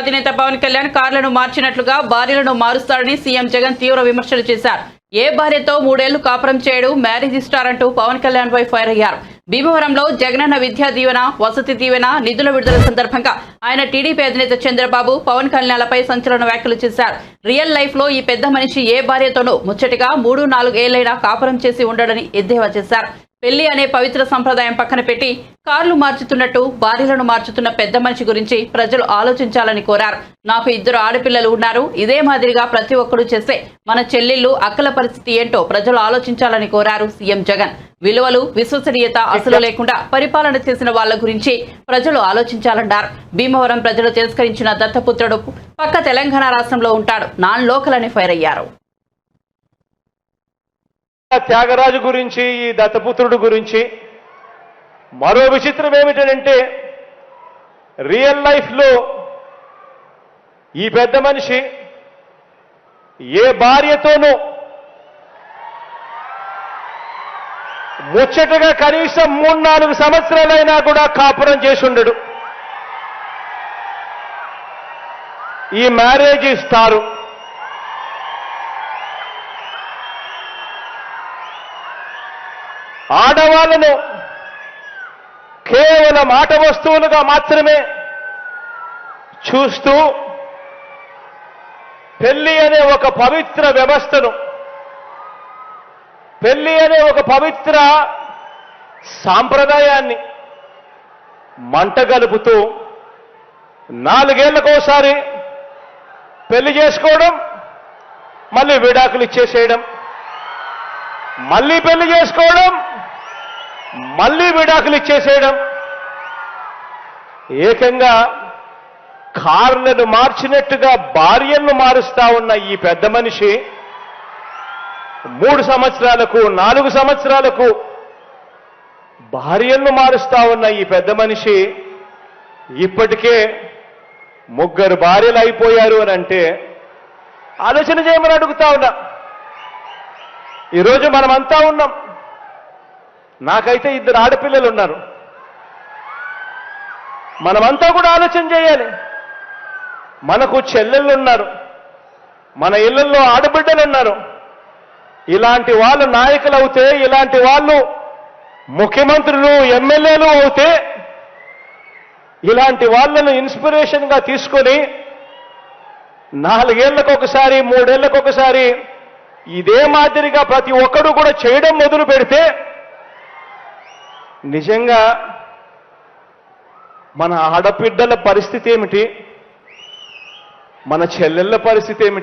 అధినేత పవన్ కళ్యాణ్ కార్లను మార్చినట్లుగా భార్యలను మారుస్తారని సీఎం జగన్ తీవ్ర విమర్శలు చేశారు. ఏ భార్యతో మూడేళ్ళు కాపురం చేయడు మ్యారేజ్ ఇస్టార్ అంటూ పవన్ కళ్యాణ్ పై ఫైర్ అయ్యారు. భీమవరంలో జగనన్న విద్యా దీవెన వసతి దీవెన నిధుల విడుదల సందర్భంగా ఆయన టీడీపీ అధినేత చంద్రబాబు పవన్ కళ్యాణ్లపై సంచలన వ్యాఖ్యలు చేశారు. రియల్ లైఫ్లో ఈ పెద్ద మనిషి ఏ భార్యతోనూ ముచ్చటగా మూడు నాలుగు ఏళ్ళైనా కాపురం చేసి ఉండడని ఎద్దేవా చేశారు. పెళ్ళి అనే పవిత్ర సంప్రదాయం పక్కన పెట్టి కార్లు మార్చుతున్నట్టు భార్యలను మార్చుతున్న పెద్ద మనిషి గురించి ప్రజలు ఆలోచించాలని కోరారు. నాకు ఇద్దరు ఆడపిల్లలు ఉన్నారు. ఇదే మాదిరిగా ప్రతి ఒక్కరూ చేస్తే మన చెల్లెళ్ళు అక్కల పరిస్థితి ఏంటో ప్రజలు ఆలోచించాలని కోరారు సీఎం జగన్. విలువలు విశ్వసనీయత అసలు లేకుండా పరిపాలన చేసిన వాళ్ళ గురించి ప్రజలు ఆలోచించాలన్నారు. భీమవరం ప్రజలు తిరస్కరించిన దత్తపుత్రుడు పక్క తెలంగాణ రాష్ట్రంలో ఉంటాడు. నాన్ లోకల్ అని ఫైర్ అయ్యారు. త్యాగరాజు గురించి ఈ దత్తపుత్రుడు గురించి. మరో విచిత్రం ఏమిటంటే రియల్ లైఫ్లో ఈ పెద్ద మనిషి ఏ భార్యతోనూ ముచ్చటగా కనీసం మూడు నాలుగు సంవత్సరాలైనా కూడా కాపురం చేసి ఉండడు. ఈ మ్యారేజ్ ఇస్తారు. ఆడవాళ్ళను కేవలం ఆట వస్తువులుగా మాత్రమే చూస్తూ పెళ్ళి అనే ఒక పవిత్ర వ్యవస్థను పెళ్ళి అనే ఒక పవిత్ర సాంప్రదాయాన్ని మంటగలుపుతూ నాలుగేళ్ళకోసారి పెళ్ళి చేసుకోవడం మళ్ళీ విడాకులు ఇచ్చేసేయడం మళ్ళీ పెళ్ళి చేసుకోవడం మళ్ళీ విడాకులు ఇచ్చేసేయడం. ఏకంగా కార్లను మార్చినట్టుగా భార్యను మారుస్తా ఉన్న ఈ పెద్ద మనిషి మూడు సంవత్సరాలకు నాలుగు సంవత్సరాలకు భార్యను మారుస్తా ఉన్న ఈ పెద్ద మనిషి ఇప్పటికే ముగ్గురు భార్యలు అయిపోయారు అని అంటే ఆలోచన చేయమని అడుగుతా ఉన్నా. ఈరోజు మనమంతా ఉన్నాం. నాకైతే ఇద్దరు ఆడపిల్లలు ఉన్నారు. మనమంతా కూడా ఆలోచన చేయాలి. మనకు చెల్లెళ్ళు ఉన్నారు. మన ఇళ్ళలో ఆడబిడ్డలు ఉన్నారు. ఇలాంటి వాళ్ళు నాయకులు అవుతే ఇలాంటి వాళ్ళు ముఖ్యమంత్రులు ఎమ్మెల్యేలు అవుతే ఇలాంటి వాళ్ళను ఇన్స్పిరేషన్గా తీసుకొని నాలుగేళ్ళకు ఒకసారి మూడేళ్ళకు ఒకసారి ఇదే మాదిరిగా ప్రతి ఒక్కడు కూడా చేయడం మొదలు పెడితే నిజంగా మన ఆడబిడ్డల పరిస్థితి ఏమిటి? మన చెల్లెళ్ళ పరిస్థితి ఏమిటి?